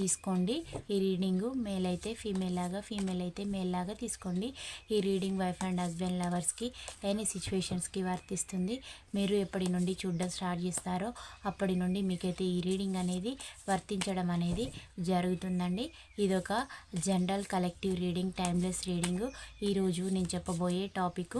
తీసుకోండి. ఈ reading male అయితే ఫీమేల్ లాగా ఫీమేల్ అయితే మేల్ లాగా తీసుకోండి. ఈ రీడింగ్ వైఫ్ అండ్ హస్బెండ్ లవర్స్కి ఎనీ సిచ్యువేషన్స్కి వర్తిస్తుంది. మీరు ఎప్పటి నుండి చూడడం స్టార్ట్ చేస్తారో అప్పటి నుండి మీకైతే ఈ రీడింగ్ అనేది వర్తించడం అనేది జరుగుతుందండి. ఇదొక general collective reading timeless reading. ఈరోజు నేను చెప్పబోయే టాపిక్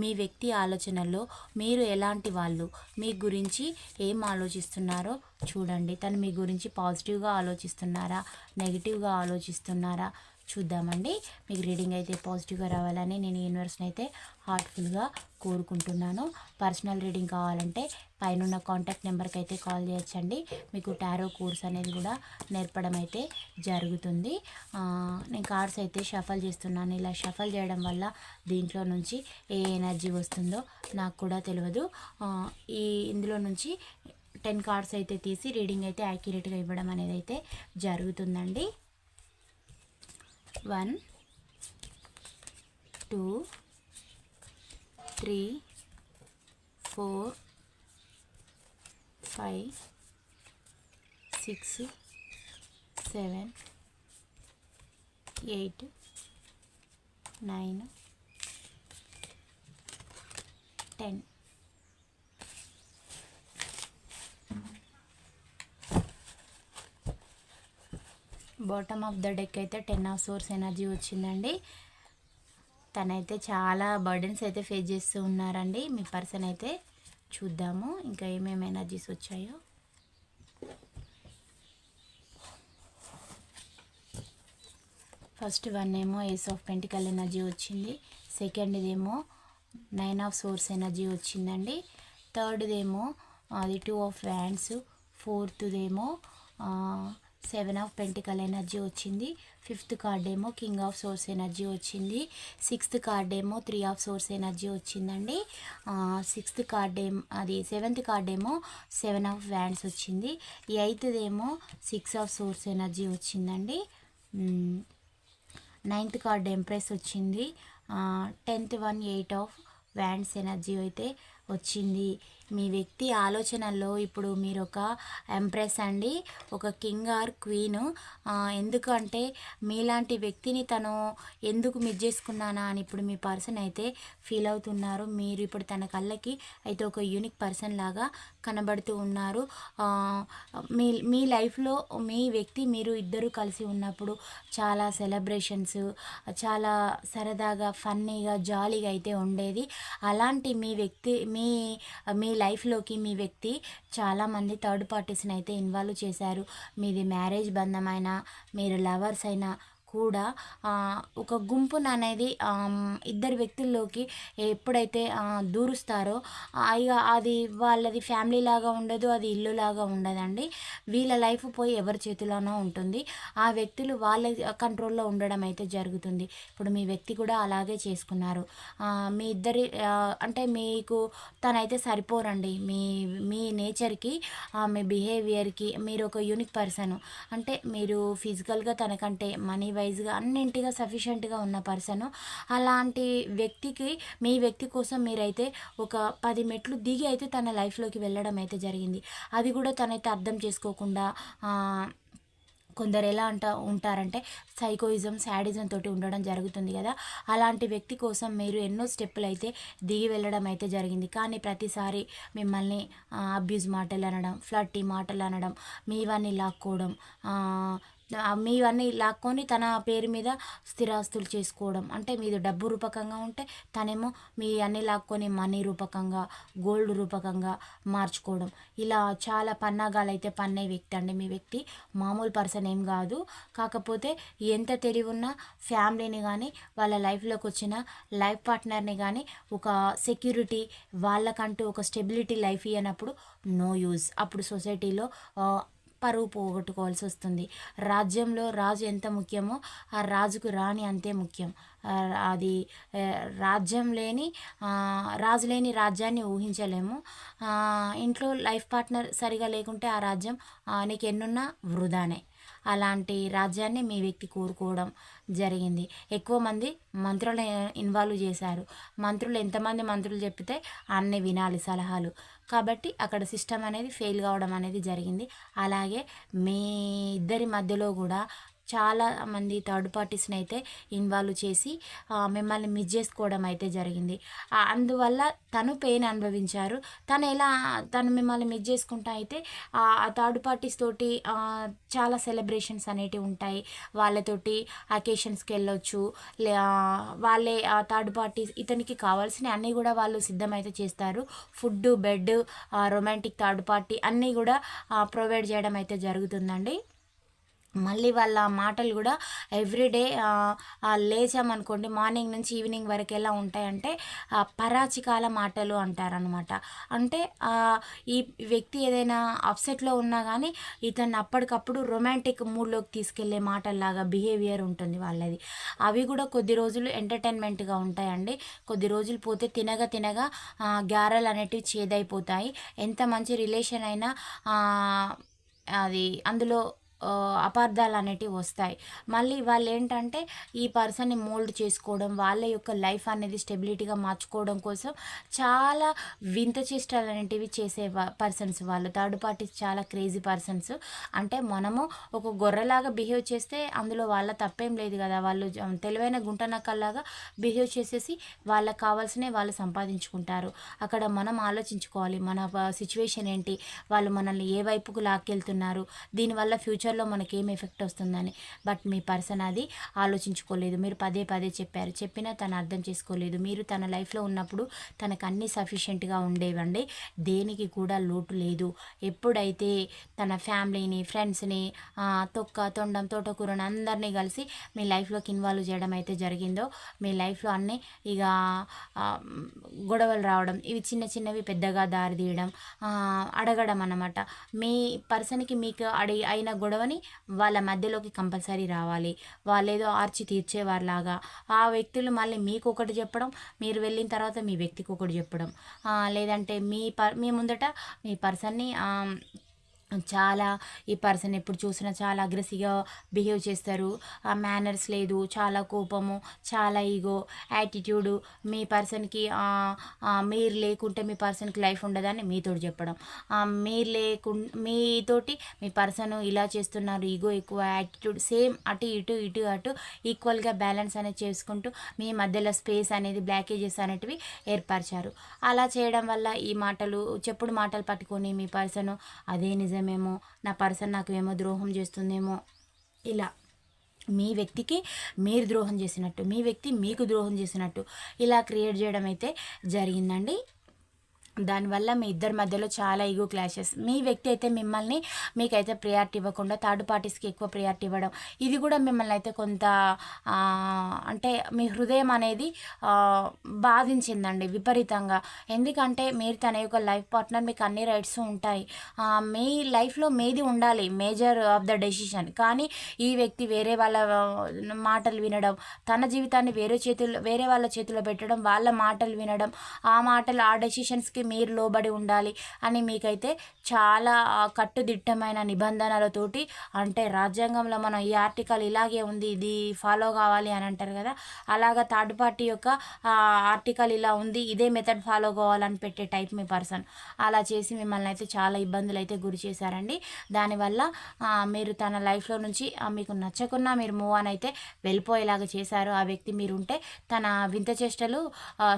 మీ వ్యక్తి ఆలోచనల్లో మీరు ఎలాంటి వాళ్ళు మీ గురించి ఏం ఆలోచిస్తున్నారో చూడండి తను మీ గురించి పాజిటివ్గా ఆలోచిస్తున్నారా? నెగిటివ్గా ఆలోచిస్తున్నారా? చూద్దామండి. మీకు రీడింగ్ అయితే పాజిటివ్గా రావాలని నేను యూనివర్స్ని అయితే హార్ట్ఫుల్గా కోరుకుంటున్నాను. పర్సనల్ రీడింగ్ కావాలంటే పైన కాంటాక్ట్ నెంబర్కి అయితే కాల్ చేయొచ్చండి. మీకు టారో కోర్స్ అనేది కూడా నేర్పడం అయితే జరుగుతుంది. నేను కార్డ్స్ అయితే షఫల్ చేస్తున్నాను. ఇలా షఫల్ చేయడం వల్ల దీంట్లో నుంచి ఏ ఎనర్జీ వస్తుందో నాకు కూడా తెలియదు ఈ ఇందులో నుంచి టెన్ కార్డ్స్ అయితే తీసి రీడింగ్ అయితే యాక్యురేట్గా ఇవ్వడం అనేది అయితే జరుగుతుందండి. One two three four five six seven eight nine ten. Bottom of the deck అయితే టెన్ ఆఫ్ సోర్స్ ఎనర్జీ వచ్చిందండి. తనైతే చాలా బర్డెన్స్ అయితే ఫేస్ చేస్తూ ఉన్నారండి. మీ పర్సన్ అయితే చూద్దాము ఇంకా ఏమేమి ఎనర్జీస్ వచ్చాయో. ఫస్ట్ వన్ ఏమో ఏస్ ఆఫ్ పెంటికల్ ఎనర్జీ వచ్చింది. సెకండ్ ఇదేమో నైన్ ఆఫ్ సోర్స్ ఎనర్జీ వచ్చిందండి. థర్డ్దేమో అది టూ ఆఫ్ వ్యాండ్స్ ఫోర్త్దేమో సెవెన్ ఆఫ్ పెంటికల్ ఎనర్జీ వచ్చింది. ఫిఫ్త్ కార్డ్ ఏమో కింగ్ ఆఫ్ సోర్స్ ఎనర్జీ వచ్చింది. సిక్స్త్ కార్డ్ ఏమో త్రీ ఆఫ్ సోర్స్ ఎనర్జీ వచ్చిందండి. సిక్స్త్ కార్డ్ ఏమో అది సెవెంత్ కార్డ్ ఏమో సెవెన్ ఆఫ్ వ్యాండ్స్ వచ్చింది. ఎయిత్దేమో సిక్స్ ఆఫ్ సోర్స్ ఎనర్జీ వచ్చిందండి. నైన్త్ కార్డ్ ఎంప్రెస్ వచ్చింది. Tenth one eight of wands energy అయితే వచ్చింది. మీ వ్యక్తి ఆలోచనల్లో ఇప్పుడు మీరు ఒక ఎంప్రెస్ అండి ఒక కింగ్ ఆర్ క్వీన్. ఎందుకంటే మీలాంటి వ్యక్తిని తను ఎందుకు మిస్ చేసుకున్నానా అని ఇప్పుడు మీ పర్సన్ అయితే ఫీల్ అవుతున్నారు. మీరు ఇప్పుడు తన కళ్ళకి అయితే ఒక యూనిక్ పర్సన్ లాగా కనబడుతూ ఉన్నారు. మీ మీ లైఫ్లో మీ వ్యక్తి మీరు ఇద్దరు కలిసి ఉన్నప్పుడు చాలా సెలబ్రేషన్స్ చాలా సరదాగా ఫన్నీగా జాలీగా అయితే ఉండేది. అలాంటి మీ వ్యక్తి మీ మీ లైఫ్లోకి మీ వ్యక్తి చాలామంది థర్డ్ పార్టీస్ని అయితే ఇన్వాల్వ్ చేశారు. మీది మ్యారేజ్ బంధమైనా మీరు లవర్స్ అయినా కూడా ఒక గుంపును అనేది ఇద్దరు వ్యక్తుల్లోకి ఎప్పుడైతే దూరుస్తారో ఇక అది వాళ్ళది ఫ్యామిలీ లాగా ఉండదు అది ఇల్లు లాగా ఉండదండి. వీళ్ళ లైఫ్ పోయి ఎవరి చేతిలోనో ఉంటుంది. ఆ వ్యక్తులు వాళ్ళ కంట్రోల్లో ఉండడం అయితే జరుగుతుంది. ఇప్పుడు మీ వ్యక్తి కూడా అలాగే చేసుకున్నారు. మీ ఇద్దరి అంటే మీకు తనైతే సరిపోరండి. మీ మీ నేచర్కి మీ బిహేవియర్కి మీరు ఒక యూనిక్ పర్సన్. అంటే మీరు ఫిజికల్గా తనకంటే మనీ వైజ్గా అన్నింటిగా సఫిషియెంట్గా ఉన్న పర్సన్ అలాంటి వ్యక్తికి మీ వ్యక్తి కోసం మీరైతే ఒక పది మెట్లు దిగి అయితే తన లైఫ్లోకి వెళ్ళడం అయితే జరిగింది. అది కూడా తనైతే అర్థం చేసుకోకుండా కొందరు ఎలా అంట ఉంటారంటే సైకోయిజం శాడిజం తోటి ఉండడం జరుగుతుంది కదా. అలాంటి వ్యక్తి కోసం మీరు ఎన్నో స్టెప్పులు అయితే దిగి వెళ్ళడం అయితే జరిగింది. కానీ ప్రతిసారి మిమ్మల్ని అబ్యూజ్ మాటలు అనడం ఫ్లట్టి మాటలు అనడం మీవన్నీ లాక్కోవడం మీవన్నీ లాక్కొని తన పేరు మీద స్థిరాస్తులు చేసుకోవడం. అంటే మీది డబ్బు రూపకంగా ఉంటే తనేమో మీ అన్ని లాక్కొని మనీ రూపకంగా గోల్డ్ రూపకంగా మార్చుకోవడం. ఇలా చాలా పన్నాగాలు అయితే పన్నే వ్యక్తి అండి మీ వ్యక్తి. మామూలు పర్సన్ ఏం కాదు. కాకపోతే ఎంత తెలివి ఉన్నా ఫ్యామిలీని కానీ వాళ్ళ లైఫ్లోకి వచ్చిన లైఫ్ పార్ట్నర్ని కానీ ఒక సెక్యూరిటీ వాళ్ళకంటూ ఒక స్టెబిలిటీ లైఫ్ ఇవ్వనప్పుడు నో యూజ్. అప్పుడు సొసైటీలో పరువు పోగొట్టుకోవాల్సి వస్తుంది రాజ్యంలో రాజు ఎంత ముఖ్యమో ఆ రాజుకు రాణి అంతే ముఖ్యం. అది రాజ్యం లేని రాజు లేని రాజ్యాన్ని ఊహించలేము. ఇంట్లో లైఫ్ పార్ట్నర్ సరిగా లేకుంటే ఆ రాజ్యం నీకు ఎన్నున్నా వృధానే. అలాంటి రాజ్యాన్ని మీ వ్యక్తి కోరుకోవడం జరిగింది. ఎక్కువ మంది మంత్రులను ఇన్వాల్వ్ చేశారు. మంత్రులు ఎంతమంది మంత్రులు చెప్తే అన్ని వినాలి సలహాలు. కాబట్టి అక్కడ సిస్టమ్ అనేది ఫెయిల్ కావడం అనేది జరిగింది. అలాగే మీ ఇద్దరి మధ్యలో కూడా చాలా మంది థర్డ్ పార్టీస్ని అయితే ఇన్వాల్వ్ చేసి మిమ్మల్ని మిస్ చేసుకోవడం అయితే జరిగింది. అందువల్ల తను పెయిన్ అనుభవించారు. తను ఎలా తను మిమ్మల్ని మిస్ చేసుకుంటా అయితే ఆ థర్డ్ పార్టీస్ తోటి చాలా సెలబ్రేషన్స్ అనేటివి ఉంటాయి. వాళ్ళతోటి అకేషన్స్కి వెళ్ళొచ్చు. లే- వాళ్ళే ఆ థర్డ్ పార్టీస్ ఇతనికి కావాల్సిన అన్నీ కూడా వాళ్ళు సిద్ధమైతే చేస్తారు. Food bed romantic third party అన్నీ కూడా ప్రొవైడ్ చేయడం అయితే జరుగుతుందండి. మళ్ళీ వాళ్ళ మాటలు కూడా ఎవ్రీడే లేచామనుకోండి మార్నింగ్ నుంచి ఈవినింగ్ వరకు ఎలా ఉంటాయంటే పరాచికాల మాటలు అంటారనమాట అంటే ఈ వ్యక్తి ఏదైనా అప్సెట్లో ఉన్నా కానీ ఇతన్ని అప్పటికప్పుడు రొమాంటిక్ మూడ్లోకి తీసుకెళ్ళే మాటల్లాగా బిహేవియర్ ఉంటుంది వాళ్ళది. అవి కూడా కొద్ది రోజులు ఎంటర్టైన్మెంట్గా ఉంటాయండి. కొద్ది రోజులు పోతే తినగా తినగా ఆ, గారెలు అనేటివి చేదైపోతాయి. ఎంత మంచి రిలేషన్ అయినా అది అందులో అపార్థాలు అనేటివి వస్తాయి. మళ్ళీ వాళ్ళు ఏంటంటే ఈ పర్సన్ని మోల్డ్ చేసుకోవడం వాళ్ళ యొక్క లైఫ్ అనేది స్టెబిలిటీగా మార్చుకోవడం కోసం చాలా వింత చేష్టాలు అనేటివి చేసే పర్సన్స్ వాళ్ళు. థర్డ్ పార్టీస్ చాలా క్రేజీ పర్సన్స్. అంటే మనము ఒక గొర్రెలాగా బిహేవ్ చేస్తే అందులో వాళ్ళ తప్పేం లేదు కదా. వాళ్ళు తెలివైన గుంటనక్కల్లాగా బిహేవ్ చేసేసి వాళ్ళకి కావాల్సినవి వాళ్ళు సంపాదించుకుంటారు. అక్కడ మనం ఆలోచించుకోవాలి. మన సిచ్యువేషన్ ఏంటి? వాళ్ళు మనల్ని ఏ వైపుకు లాక్కెళ్తున్నారు? దీనివల్ల ఫ్యూచర్లో మనకి ఏం ఎఫెక్ట్ వస్తుందని. బట్ మీ పర్సన్ అది ఆలోచించుకోలేదు. మీరు పదే పదే చెప్పారు. చెప్పినా తను అర్థం చేసుకోలేదు. మీరు తన లైఫ్లో ఉన్నప్పుడు తనకు అన్నీ సఫిషియెంట్గా ఉండేవండి. దేనికి కూడా లోటు లేదు. ఎప్పుడైతే తన ఫ్యామిలీని ఫ్రెండ్స్ని తొక్క తొండం తోటకూరని అందరినీ కలిసి మీ లైఫ్లోకి ఇన్వాల్వ్ చేయడం అయితే జరిగిందో మీ లైఫ్లో అన్నీ ఇక గొడవలు రావడం ఇవి చిన్న చిన్నవి పెద్దగా దారి తీయడం అడగడం అన్నమాట. మీ పర్సన్కి మీకు అడి అయిన గొడవని వాళ్ళ మధ్యలోకి కంపల్సరీ రావాలి. వాళ్ళేదో ఆర్చి తీర్చేవారిలాగా. ఆ వ్యక్తులు మళ్ళీ మీకు ఒకటి చెప్పడం మీరు వెళ్ళిన తర్వాత మీ వ్యక్తికి ఒకటి చెప్పడం. లేదంటే మీ పర్ మీ ముందట మీ పర్సన్ని చాలా ఈ పర్సన్ ఎప్పుడు చూసినా చాలా అగ్రెసివ్గా బిహేవ్ చేస్తారు. ఆ మేనర్స్ లేదు చాలా కోపము చాలా ఈగో యాటిట్యూడు. మీ పర్సన్కి మీరు లేకుంటే మీ పర్సన్కి లైఫ్ ఉండదని మీతో చెప్పడం. మీరు లేకుండా మీతోటి మీ పర్సన్ ఇలా చేస్తున్నారు ఈగో ఎక్కువ యాటిట్యూడ్ సేమ్ అటు ఇటు ఇటు అటు ఈక్వల్గా బ్యాలెన్స్ అనేది చేసుకుంటూ మీ మధ్యలో స్పేస్ అనేది బ్లాకేజెస్ అనేటివి ఏర్పరిచారు. అలా చేయడం వల్ల ఈ మాటలు చెప్పుడు మాటలు పట్టుకొని మీ పర్సన్ అదే నిజం నిజమేమో నా పర్సన్ నాకు ఏమో ద్రోహం చేస్తుందేమో ఇలా. మీ వ్యక్తికి మీరు ద్రోహం చేసినట్టు మీ వ్యక్తి మీకు ద్రోహం చేసినట్టు ఇలా క్రియేట్ చేయడం అయితే జరిగిందండి. దానివల్ల మీ ఇద్దరి మధ్యలో చాలా ఈగో క్లాషెస్ మీ వ్యక్తి అయితే మిమ్మల్ని మీకైతే ప్రియారిటీ ఇవ్వకుండా థర్డ్ పార్టీస్కి ఎక్కువ ప్రియారిటీ ఇవ్వడం. ఇది కూడా మిమ్మల్ని అయితే కొంత అంటే మీ హృదయం అనేది బాధించిందండి విపరీతంగా. ఎందుకంటే మీరు తన యొక్క లైఫ్ పార్ట్నర్ మీకు అన్ని రైట్స్ ఉంటాయి. మీ లైఫ్లో మీది ఉండాలి మేజర్ ఆఫ్ ద డెసిషన్ కానీ ఈ వ్యక్తి వేరే వాళ్ళ మాటలు వినడం తన జీవితాన్ని వేరే చేతుల్లో వేరే వాళ్ళ చేతిలో పెట్టడం వాళ్ళ మాటలు వినడం ఆ మాటలు ఆ డెసిషన్స్కి మీరు లోబడి ఉండాలి అని మీకైతే చాలా కట్టుదిట్టమైన నిబంధనలతోటి అంటే రాజ్యాంగంలో మనం ఈ ఆర్టికల్ ఇలాగే ఉంది ఇది ఫాలో కావాలి అని అంటారు కదా అలాగా థర్డ్ పార్టీ యొక్క ఆర్టికల్ ఇలా ఉంది ఇదే మెథడ్ ఫాలో కావాలని పెట్టే టైప్ మీ పర్సన్. అలా చేసి మిమ్మల్ని అయితే చాలా ఇబ్బందులు అయితే గురి చేశారండి. దానివల్ల మీరు తన లైఫ్లో నుంచి మీకు నచ్చకున్నా మీరు మూవ్ ఆన్ అయితే వెళ్ళిపోయేలాగా చేశారు. ఆ వ్యక్తి మీరు ఉంటే తన వింత చేష్టలు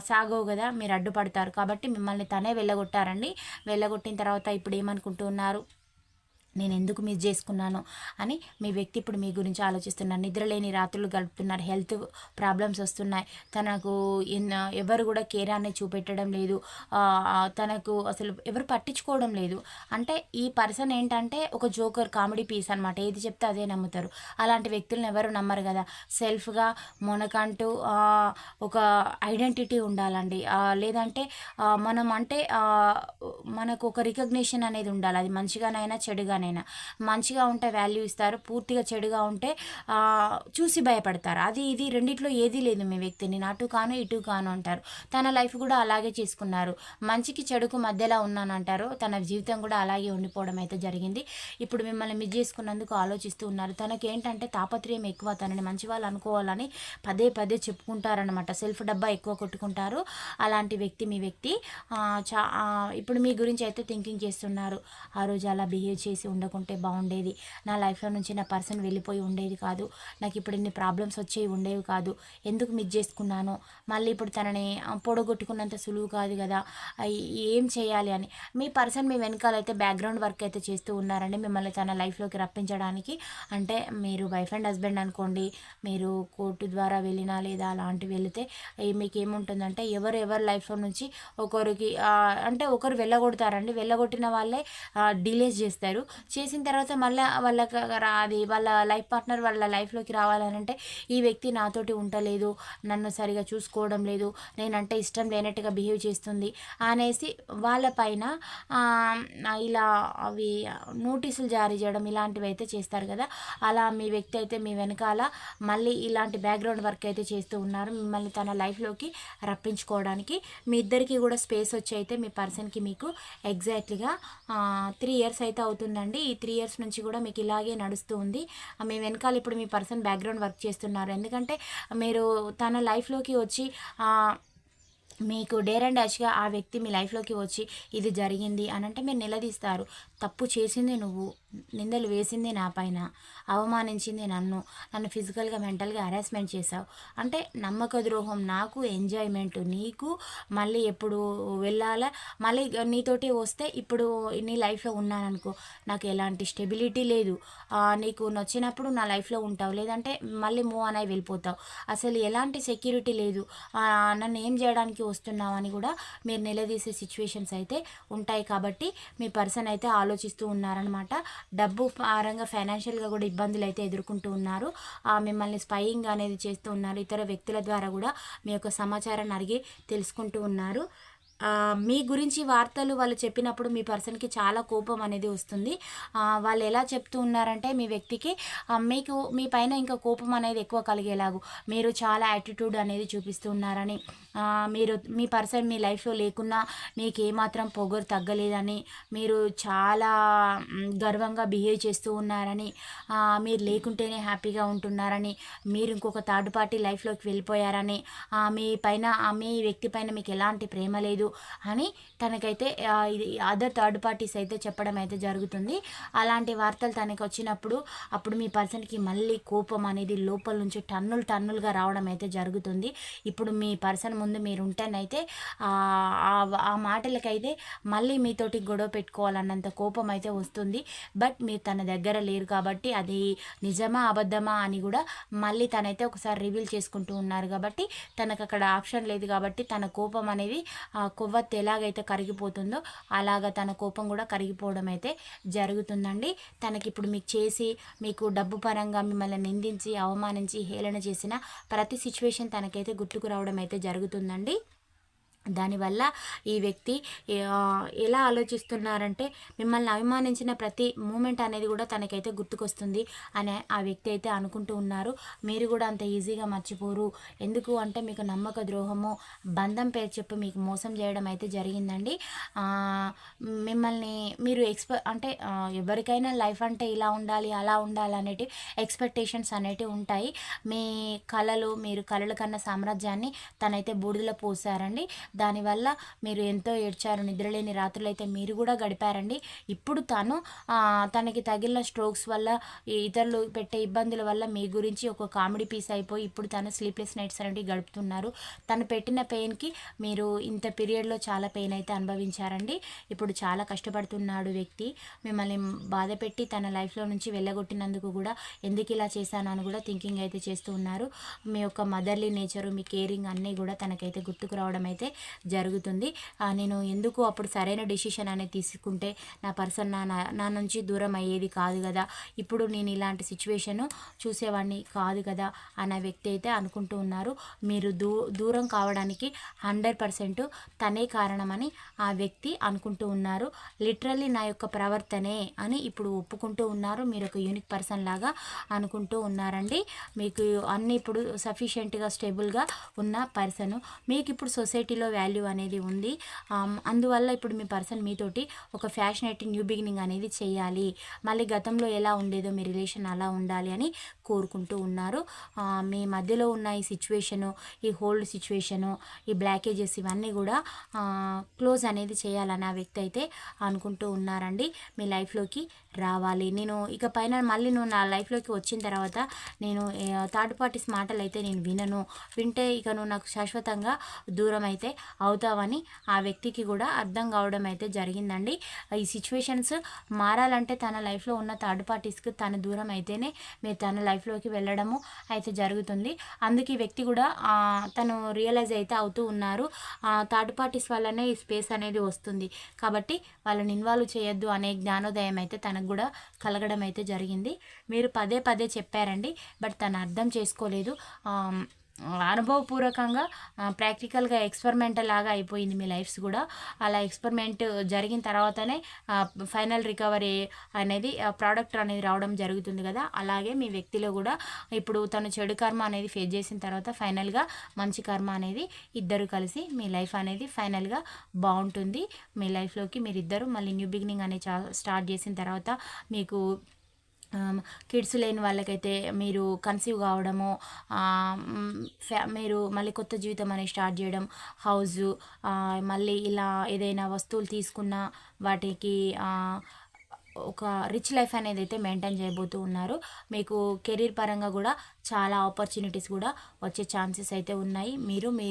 సాగవు కదా మీరు అడ్డుపడతారు. కాబట్టి మిమ్మల్ని తనే వెళ్ళగొట్టారండి. వెళ్ళగొట్టిన తర్వాత ఇప్పుడు ఏమనుకుంటున్నారు? నేను ఎందుకు మిస్ చేసుకున్నాను అని మీ వ్యక్తి ఇప్పుడు మీ గురించి ఆలోచిస్తున్నారు. నిద్రలేని రాత్రులు గడుపుతున్నారు. హెల్త్ ప్రాబ్లమ్స్ వస్తున్నాయి. తనకు ఎన్- ఎవరు కూడా కేర్ అనేది చూపెట్టడం లేదు. తనకు అసలు ఎవరు పట్టించుకోవడం లేదు. అంటే ఈ పర్సన్ ఏంటంటే ఒక జోకర్ కామెడీ పీస్ అనమాట ఏది చెప్తే అదే నమ్ముతారు. అలాంటి వ్యక్తులను ఎవరు నమ్మరు కదా. సెల్ఫ్గా మనకంటూ ఒక ఐడెంటిటీ ఉండాలండి. లేదంటే మనం అంటే మనకు ఒక రికగ్నిషన్ అనేది ఉండాలి. అది మంచిగానైనా చెడుగానే ఎవరినైనా మంచిగా ఉంటే వాల్యూ ఇస్తారు పూర్తిగా చెడుగా ఉంటే చూసి భయపడతారు. అది ఇది రెండిట్లో ఏదీ లేదు మీ వ్యక్తి నేను అటు కాను ఇటు కాను అంటారు. తన లైఫ్ కూడా అలాగే చేసుకున్నారు. మంచికి చెడుకు మధ్యలో ఉన్నానంటారు. తన జీవితం కూడా అలాగే ఉండిపోవడం అయితే జరిగింది. ఇప్పుడు మిమ్మల్ని మిస్ చేసుకున్నందుకు ఆలోచిస్తూ ఉన్నారు. తనకి ఏంటంటే తాపత్రయం ఎక్కువ. తనని మంచి వాళ్ళు అనుకోవాలని పదే పదే చెప్పుకుంటారనమాట సెల్ఫ్ డబ్బా ఎక్కువ కొట్టుకుంటారు. అలాంటి వ్యక్తి మీ వ్యక్తి. చా ఇప్పుడు మీ గురించి అయితే థింకింగ్ చేస్తున్నారు. ఆ రోజు అలా బిహేవ్ చేసి ఉండకుంటే బాగుండేది. నా లైఫ్లో నుంచి నా పర్సన్ వెళ్ళిపోయి ఉండేది కాదు. నాకు ఇప్పుడు ఇన్ని ప్రాబ్లమ్స్ వచ్చేవి ఉండేవి కాదు. ఎందుకు మిస్ చేసుకున్నాను? మళ్ళీ ఇప్పుడు తనని పొడగొట్టుకున్నంత సులువు కాదు కదా. ఏం చేయాలి అని. మీ పర్సన్ మీ వెనకాల అయితే బ్యాక్గ్రౌండ్ వర్క్ అయితే చేస్తూ ఉన్నారండి. మిమ్మల్ని తన లైఫ్లోకి రప్పించడానికి. అంటే మీరు వైఫ్ అండ్ హస్బెండ్ అనుకోండి. మీరు కోర్టు ద్వారా వెళ్ళినా లేదా అలాంటివి వెళితే మీకు ఏముంటుందంటే ఎవరు ఎవరి లైఫ్లో నుంచి ఒకరికి అంటే ఒకరు వెళ్ళగొడతారండి. వెళ్ళగొట్టిన వాళ్ళే డిలేస్ చేస్తారు. చేసిన తర్వాత మళ్ళీ వాళ్ళకి అది వాళ్ళ లైఫ్ పార్ట్నర్ వాళ్ళ లైఫ్లోకి రావాలనంటే ఈ వ్యక్తి నాతోటి ఉండలేదు నన్ను సరిగా చూసుకోవడం లేదు నేనంటే ఇష్టం లేనట్టుగా బిహేవ్ చేస్తుంది అనేసి వాళ్ళపైన ఇలా అవి నోటీసులు జారీ చేయడం ఇలాంటివి అయితే చేస్తారు కదా. అలా మీ వ్యక్తి అయితే మీ వెనకాల మళ్ళీ ఇలాంటి బ్యాక్గ్రౌండ్ వర్క్ అయితే చేస్తూ ఉన్నారు. మిమ్మల్ని తన లైఫ్లోకి రప్పించుకోవడానికి మీ ఇద్దరికి కూడా స్పేస్ వచ్చి అయితే మీ పర్సన్కి మీకు ఎగ్జాక్ట్లీగా త్రీ ఇయర్స్ అయితే అవుతుందండి. ఈ త్రీ ఇయర్స్ నుంచి కూడా మీకు ఇలాగే నడుస్తూ ఉంది. మీ వెనకాల ఇప్పుడు మీ పర్సన్ బ్యాక్గ్రౌండ్ వర్క్ చేస్తున్నారు. ఎందుకంటే మీరు తన లైఫ్లోకి వచ్చి మీకు డేర్ అండ్ డాష్గా ఆ వ్యక్తి మీ లైఫ్లోకి వచ్చి ఇది జరిగింది అని అంటే మీరు నిలదీస్తారు. తప్పు చేసింది నువ్వు. నిందలు వేసింది నా పైన అవమానించింది నన్ను. నన్ను ఫిజికల్గా మెంటల్గా హరాస్మెంట్ చేశావు. అంటే నమ్మక ద్రోహం నాకు ఎంజాయ్మెంట్ నీకు మళ్ళీ ఎప్పుడు వెళ్ళాలా? మళ్ళీ నీతోటి వస్తే ఇప్పుడు నీ లైఫ్లో ఉన్నాననుకో నాకు ఎలాంటి స్టెబిలిటీ లేదు. నీకు నచ్చినప్పుడు నా లైఫ్లో ఉంటావు. లేదంటే మళ్ళీ మూవ్ అని వెళ్ళిపోతావు. అసలు ఎలాంటి సెక్యూరిటీ లేదు. నన్ను ఏం చేయడానికి వస్తున్నావు అని కూడా మీరు నిలదీసే సిచ్యువేషన్స్ అయితే ఉంటాయి. కాబట్టి మీ పర్సన్ అయితే ఆలోచిస్తూ ఉన్నారనమాట డబ్బు పరంగా ఫైనాన్షియల్గా కూడా ఇబ్బందులు అయితే ఎదుర్కొంటూ ఉన్నారు. ఆ, మిమ్మల్ని స్పైయింగ్ అనేది చేస్తూ ఉన్నారు. ఇతర వ్యక్తుల ద్వారా కూడా మీ యొక్క సమాచారాన్ని అడిగి తెలుసుకుంటూ ఉన్నారు. మీ గురించి వార్తలు వాళ్ళు చెప్పినప్పుడు మీ పర్సన్కి చాలా కోపం అనేది వస్తుంది. వాళ్ళు ఎలా చెప్తూ ఉన్నారంటే మీ వ్యక్తికి మీకు మీ పైన ఇంకా కోపం అనేది ఎక్కువ కలిగేలాగు మీరు చాలా యాటిట్యూడ్ అనేది చూపిస్తూ ఉన్నారని మీరు మీ పర్సన్ మీ లైఫ్లో లేకున్నా మీకు ఏమాత్రం పొగరు తగ్గలేదని మీరు చాలా గర్వంగా బిహేవ్ చేస్తూ ఉన్నారని మీరు లేకుంటేనే హ్యాపీగా ఉంటున్నారని మీరు ఇంకొక థర్డ్ పార్టీ లైఫ్లోకి వెళ్ళిపోయారని మీ పైన మీ వ్యక్తి పైన మీకు ఎలాంటి ప్రేమ లేదు. అని తనకైతే ఇది అదర్ థర్డ్ పార్టీస్ అయితే చెప్పడం అయితే జరుగుతుంది. అలాంటి వార్తలు తనకి వచ్చినప్పుడు అప్పుడు మీ పర్సన్కి మళ్ళీ కోపం అనేది లోపల నుంచి టన్నులు టన్నులుగా రావడం అయితే జరుగుతుంది. ఇప్పుడు మీ పర్సన్ ముందు మీరు ఉంటేనైతే ఆ, ఆ- మాటలకైతే మళ్ళీ మీతోటి గొడవ పెట్టుకోవాలన్నంత కోపం అయితే వస్తుంది. బట్ మీరు తన దగ్గర లేరు కాబట్టి అది నిజమా అబద్ధమా అని కూడా మళ్ళీ తనైతే ఒకసారి రివీల్ చేసుకుంటూ ఉన్నారు కాబట్టి తనకు అక్కడ ఆప్షన్ లేదు కాబట్టి తన కోపం అనేది కొవ్వొత్తి ఎలాగైతే కరిగిపోతుందో అలాగా తన కోపం కూడా కరిగిపోవడం అయితే జరుగుతుందండి. తనకి ఇప్పుడు మీకు చేసి మీకు డబ్బు పరంగా మిమ్మల్ని నిందించి అవమానించి హేళన చేసిన ప్రతి సిచ్యువేషన్ తనకైతే గుర్తుకు రావడం అయితే జరుగుతుందండి. దానివల్ల ఈ వ్యక్తి ఎలా ఆలోచిస్తున్నారంటే మిమ్మల్ని అభిమానించిన ప్రతి మూమెంట్ అనేది కూడా తనకైతే గుర్తుకొస్తుంది అనే ఆ వ్యక్తి అయితే అనుకుంటూ ఉన్నారు. మీరు కూడా అంత ఈజీగా మర్చిపోరు. ఎందుకు అంటే మీకు నమ్మక ద్రోహము బంధం పేరు చెప్పి మీకు మోసం చేయడం అయితే జరిగిందండి. మిమ్మల్ని మీరు ఎక్స్పె అంటే ఎవరికైనా లైఫ్ అంటే ఇలా ఉండాలి అలా ఉండాలి అనేటివి ఎక్స్పెక్టేషన్స్ అనేటివి ఉంటాయి. మీ కళలు మీరు కళల కన్నా సామ్రాజ్యాన్ని తనైతే బూడిదలో పోసారండి. దానివల్ల మీరు ఎంతో ఏడ్చారు నిద్రలేని రాత్రులు అయితే మీరు కూడా గడిపారండి. ఇప్పుడు తను తనకి తగిలిన స్ట్రోక్స్ వల్ల ఇతరులు పెట్టే ఇబ్బందుల వల్ల మీ గురించి ఒక కామెడీ పీస్ అయిపోయి ఇప్పుడు తను స్లీప్లెస్ నైట్స్ అనేవి గడుపుతున్నారు. తను పెట్టిన పెయిన్కి మీరు ఇంత పీరియడ్లో చాలా పెయిన్ అయితే అనుభవించారండి. ఇప్పుడు చాలా కష్టపడుతున్నాడు వ్యక్తి. మిమ్మల్ని బాధ పెట్టి తన లైఫ్లో నుంచి వెళ్ళగొట్టినందుకు కూడా ఎందుకు ఇలా చేశాను అని కూడా థింకింగ్ అయితే చేస్తూ ఉన్నారు. మీ యొక్క మదర్లీ నేచరు మీ కేరింగ్ అన్నీ కూడా తనకైతే గుర్తుకు రావడం అయితే జరుగుతుంది. నేను ఎందుకు అప్పుడు సరైన డెసిషన్ అనేది తీసుకుంటే నా పర్సన్ నా నా- నా నుంచి దూరం అయ్యేది కాదు కదా. ఇప్పుడు నేను ఇలాంటి సిచ్యువేషన్ చూసేవాడిని కాదు కదా అన్న వ్యక్తి అయితే అనుకుంటూ ఉన్నారు. మీరు దూ దూరం కావడానికి హండ్రెడ్ పర్సెంట్ తనే కారణమని ఆ వ్యక్తి అనుకుంటూ ఉన్నారు. లిటరల్లీ నా యొక్క ప్రవర్తనే అని ఇప్పుడు ఒప్పుకుంటూ ఉన్నారు. మీరు ఒక యూనిక్ పర్సన్ లాగా అనుకుంటూ ఉన్నారండి. మీకు అన్ని ఇప్పుడు సఫిషియెంట్గా స్టేబుల్గా ఉన్న పర్సన్. మీకు ఇప్పుడు సొసైటీలో వాల్యూ అనేది ఉంది. అందువల్ల ఇప్పుడు మీ పర్సన్ మీతోటి ఒక ఫ్యాషనేట్ న్యూ బిగినింగ్ అనేది చేయాలి. మళ్ళీ గతంలో ఎలా ఉండేదో మీ రిలేషన్ అలా ఉండాలి అని కోరుకుంటూ ఉన్నారు. మీ మధ్యలో ఉన్న ఈ సిచ్యువేషను ఈ హోల్డ్ సిచ్యువేషను ఈ బ్లాకేజెస్ ఇవన్నీ కూడా క్లోజ్ అనేది చేయాలని ఆ వ్యక్తి అయితే అనుకుంటూ ఉన్నారండి. మీ లైఫ్లోకి రావాలి. నేను ఇక పైన మళ్ళీ నువ్వు నా లైఫ్లోకి వచ్చిన తర్వాత నేను థర్డ్ పార్టీస్ మాటలు అయితే నేను వినను. వింటే ఇక నువ్వు నాకు శాశ్వతంగా దూరం అయితే అవుతావని ఆ వ్యక్తికి కూడా అర్థం కావడం అయితే జరిగిందండి. ఈ సిచ్యువేషన్స్ మారాలంటే తన లైఫ్లో ఉన్న థర్డ్ పార్టీస్కి తన దూరం అయితేనే మీరు తన లైఫ్లోకి వెళ్ళడము అయితే జరుగుతుంది. అందుకే ఈ వ్యక్తి కూడా తను రియలైజ్ అయితే అవుతూ ఉన్నారు. థర్డ్ పార్టీస్ వల్లనే ఈ స్పేస్ అనేది వస్తుంది. కాబట్టి వాళ్ళని ఇన్వాల్వ్ చేయొద్దు అనే జ్ఞానోదయం అయితే తనకు కూడా కలగడం అయితే జరిగింది. మీరు పదే పదే చెప్పారండి బట్ తను అర్థం చేసుకోలేదు అనుభవపూర్వకంగా ప్రాక్టికల్గా ఎక్స్పెరిమెంట్ లాగా అయిపోయింది మీ లైఫ్స్ కూడా. అలా ఎక్స్పెరిమెంట్ జరిగిన తర్వాతనే ఫైనల్ రికవరీ అనేది ప్రోడక్ట్ అనేది రావడం జరుగుతుంది కదా. అలాగే మీ వ్యక్తిలో కూడా ఇప్పుడు తను చెడు కర్మ అనేది ఫేస్ చేసిన తర్వాత ఫైనల్గా మంచి కర్మ అనేది ఇద్దరు కలిసి మీ లైఫ్ అనేది ఫైనల్గా బాగుంటుంది. మీ లైఫ్లోకి మీరిద్దరు మళ్ళీ న్యూ బిగినింగ్ అనేది చా- స్టార్ట్ చేసిన తర్వాత మీకు కిడ్స్ లేని వాళ్ళకైతే మీరు కన్సీవ్ కావడము ఫ్యా- మీరు మళ్ళీ కొత్త జీవితం అనేది స్టార్ట్ చేయడం హౌస్ మళ్ళీ ఇలా ఏదైనా వస్తువులు తీసుకున్న వాటికి ఒక రిచ్ లైఫ్ అనేది అయితే మెయింటైన్ చేయబోతూ ఉన్నారు. మీకు కెరీర్ పరంగా కూడా చాలా ఆపర్చునిటీస్ కూడా వచ్చే ఛాన్సెస్ అయితే ఉన్నాయి. మీరు మీ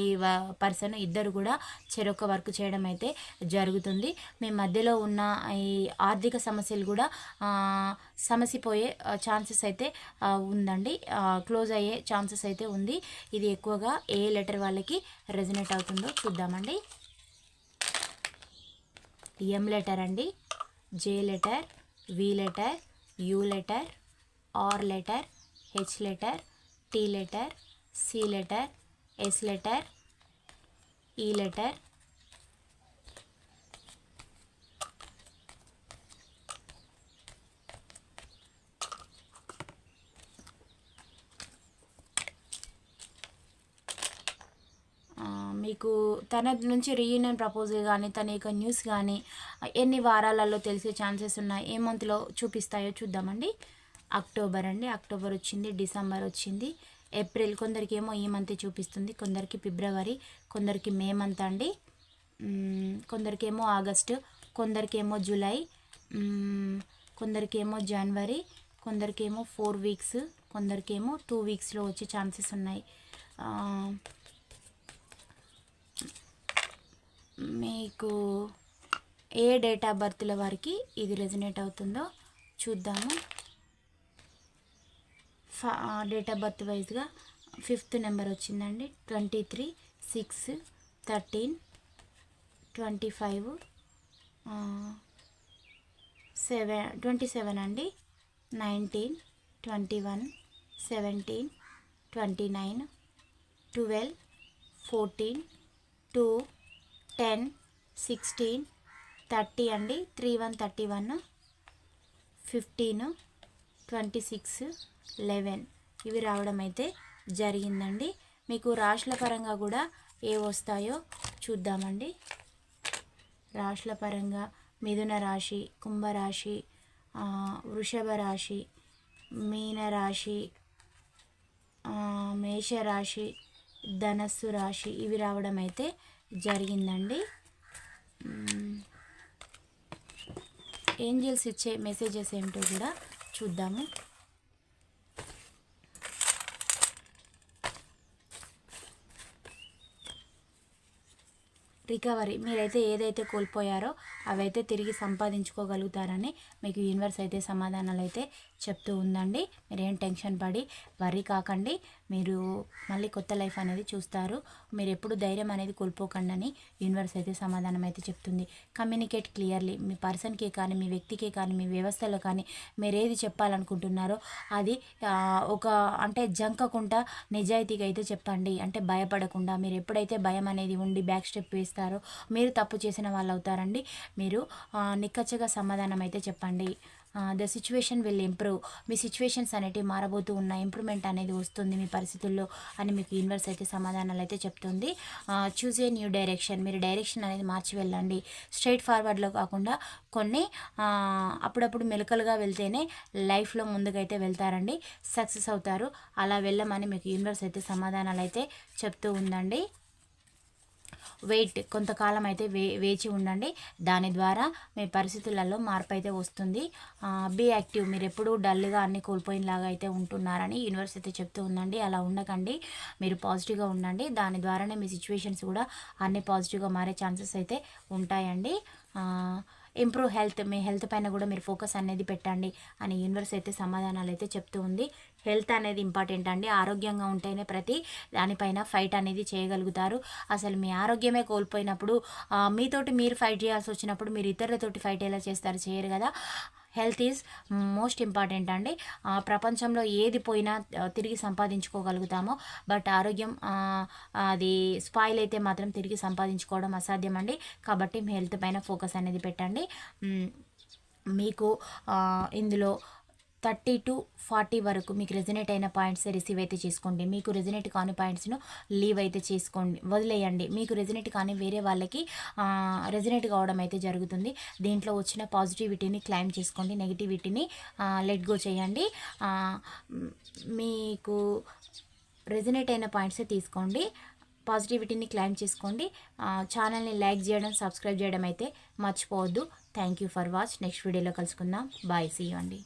పర్సన్ ఇద్దరు కూడా చెరొక వర్క్ చేయడం అయితే జరుగుతుంది. మీ మధ్యలో ఉన్న ఈ ఆర్థిక సమస్యలు కూడా సమసిపోయే ఛాన్సెస్ అయితే ఉందండి. క్లోజ్ అయ్యే ఛాన్సెస్ అయితే ఉంది. ఇది ఎక్కువగా ఏ లెటర్ వాళ్ళకి రెజనేట్ అవుతుందో చూద్దామండి. ఎం లెటర్ అండి. J letter V letter U letter R letter H letter T letter C letter S letter E letter ఆ, మీకు తన నుంచి రీయూనియన్ ప్రపోజల్ కానీ తన యొక్క న్యూస్ కానీ ఎన్ని వారాలలో తెలిసే ఛాన్సెస్ ఉన్నాయి ఏ మంత్లో చూపిస్తాయో చూద్దామండి. అక్టోబర్ అండి. అక్టోబర్ వచ్చింది డిసెంబర్ వచ్చింది ఏప్రిల్ కొందరికేమో ఈ మంత్ చూపిస్తుంది కొందరికి ఫిబ్రవరి కొందరికి మే మంత్ అండి. కొందరికేమో ఆగస్టు కొందరికేమో జూలై కొందరికేమో జనవరి కొందరికేమో ఫోర్ వీక్స్ కొందరికేమో టూ వీక్స్లో వచ్చే ఛాన్సెస్ ఉన్నాయి ఆ, మీకు ఏ డేట్ ఆఫ్ బర్త్ల వారికి ఇది రెజినేట్ అవుతుందో చూద్దాము. డేట్ ఆఫ్ బర్త్ వైజ్గా ఫిఫ్త్ నెంబర్ వచ్చిందండి twenty three six thirteen twenty five seven twenty seven అండి. Nineteen twenty one seventeen twenty nine twelve fourteen two ten sixteen thirty అండి. Three one thirty one fifteen twenty six eleven. ఇవి రావడం అయితే జరిగిందండి. మీకు రాశుల పరంగా కూడా ఏ వస్తాయో చూద్దామండి. రాశుల పరంగా మిథున రాశి కుంభరాశి వృషభ రాశి మీన రాశి మేషరాశి ధనస్సు రాశి ఇవి రావడం అయితే జరిగిందండి మ్మ్. ఏంజల్స్ ఇచ్చే మెసేజెస్ ఏమిటో కూడా చూద్దాము రికవరీ మీరైతే ఏదైతే కోల్పోయారో అవైతే తిరిగి సంపాదించుకోగలుగుతారని మీకు యూనివర్స్ అయితే సమాధానాలు అయితే చెప్తూ ఉందండి. మీరేం టెన్షన్ పడి వరి కాకండి. మీరు మళ్ళీ కొత్త లైఫ్ అనేది చూస్తారు. మీరు ఎప్పుడు ధైర్యం అనేది కోల్పోకండి అని యూనివర్స్ అయితే సమాధానం అయితే చెప్తుంది. Communicate clearly. మీ పర్సన్కే కానీ మీ వ్యక్తికే కానీ మీ వ్యవస్థలో కానీ మీరు ఏది చెప్పాలనుకుంటున్నారో అది ఒక అంటే జంకకుండా నిజాయితీగా అయితే చెప్పండి. అంటే భయపడకుండా మీరు ఎప్పుడైతే భయం అనేది ఉండి బ్యాక్ స్టెప్ వేస్తారో మీరు తప్పు చేసిన వాళ్ళు అవుతారండి మీరు నిక్కచ్చగా సమాధానం అయితే చెప్పండి. ద సిచ్యువేషన్ విల్ ఇంప్రూవ్ మీ సిచ్యువేషన్స్ అనేటివి మారబోతూ ఉన్న ఇంప్రూవ్మెంట్ అనేది వస్తుంది మీ పరిస్థితుల్లో అని మీకు యూనివర్స్ అయితే సమాధానాలు అయితే చెప్తుంది. చూజ్ ఏ న్యూ డైరెక్షన్ మీరు డైరెక్షన్ అనేది మార్చి వెళ్ళండి. స్ట్రైట్ ఫార్వర్డ్లో కాకుండా కొన్ని అప్పుడప్పుడు మెలకలుగా వెళ్తేనే లైఫ్లో ముందుకైతే వెళ్తారండి. సక్సెస్ అవుతారు. అలా వెళ్ళమని మీకు యూనివర్స్ అయితే సమాధానాలు అయితే చెప్తూ ఉందండి. వెయిట్ కొంతకాలం అయితే వే వేచి ఉండండి. దాని ద్వారా మీ పరిస్థితులలో మార్పు అయితే వస్తుంది బీ యాక్టివ్. మీరు ఎప్పుడూ డల్గా అన్ని కోల్పోయినలాగా అయితే ఉంటున్నారని యూనివర్స్ అయితే చెప్తూ ఉందండి. అలా ఉండకండి. మీరు పాజిటివ్గా ఉండండి. దాని ద్వారానే మీ సిచ్యువేషన్స్ కూడా అన్ని పాజిటివ్గా మారే ఛాన్సెస్ అయితే ఉంటాయండి. ఇంప్రూవ్ హెల్త్ మీ హెల్త్ పైన కూడా మీరు ఫోకస్ అనేది పెట్టండి అని యూనివర్స్ అయితే సమాధానాలు అయితే చెప్తూ ఉంది. హెల్త్ అనేది ఇంపార్టెంట్ అండి. ఆరోగ్యంగా ఉంటేనే ప్రతి దానిపైన ఫైట్ అనేది చేయగలుగుతారు. అసలు మీ ఆరోగ్యమే కోల్పోయినప్పుడు మీతోటి మీరు ఫైట్ చేయాల్సి వచ్చినప్పుడు మీరు ఇతరులతోటి ఫైట్ ఎలా చేస్తారు చేయరు కదా. హెల్త్ ఈజ్ మోస్ట్ ఇంపార్టెంట్ అండి. ప్రపంచంలో ఏది పోయినా తిరిగి సంపాదించుకోగలుగుతామో. బట్ ఆరోగ్యం అది స్పాయిల్ అయితే మాత్రం తిరిగి సంపాదించుకోవడం అసాధ్యం అండి. కాబట్టి మీ హెల్త్ పైన ఫోకస్ అనేది పెట్టండి. మీకు ఇందులో థర్టీ టు ఫార్టీ వరకు మీకు రెజినేట్ అయిన పాయింట్స్ రిసీవ్ అయితే చేసుకోండి. మీకు రెజినేట్ కాని పాయింట్స్ను లీవ్ అయితే చేసుకోండి. వదిలేయండి. మీకు రెజినేట్ కానీ వేరే వాళ్ళకి రెజినేట్ కావడం అయితే జరుగుతుంది. దీంట్లో వచ్చిన పాజిటివిటీని క్లైమ్ చేసుకోండి. నెగిటివిటీని లెట్ గో చేయండి. మీకు రెజినేట్ అయిన పాయింట్స్ తీసుకోండి. పాజిటివిటీని క్లైమ్ చేసుకోండి. ఛానల్ని లైక్ చేయడం సబ్స్క్రైబ్ చేయడం అయితే మర్చిపోవద్దు. Thank you for watch next వీడియోలో కలుసుకుందాం. బాయ్ సీ అండి.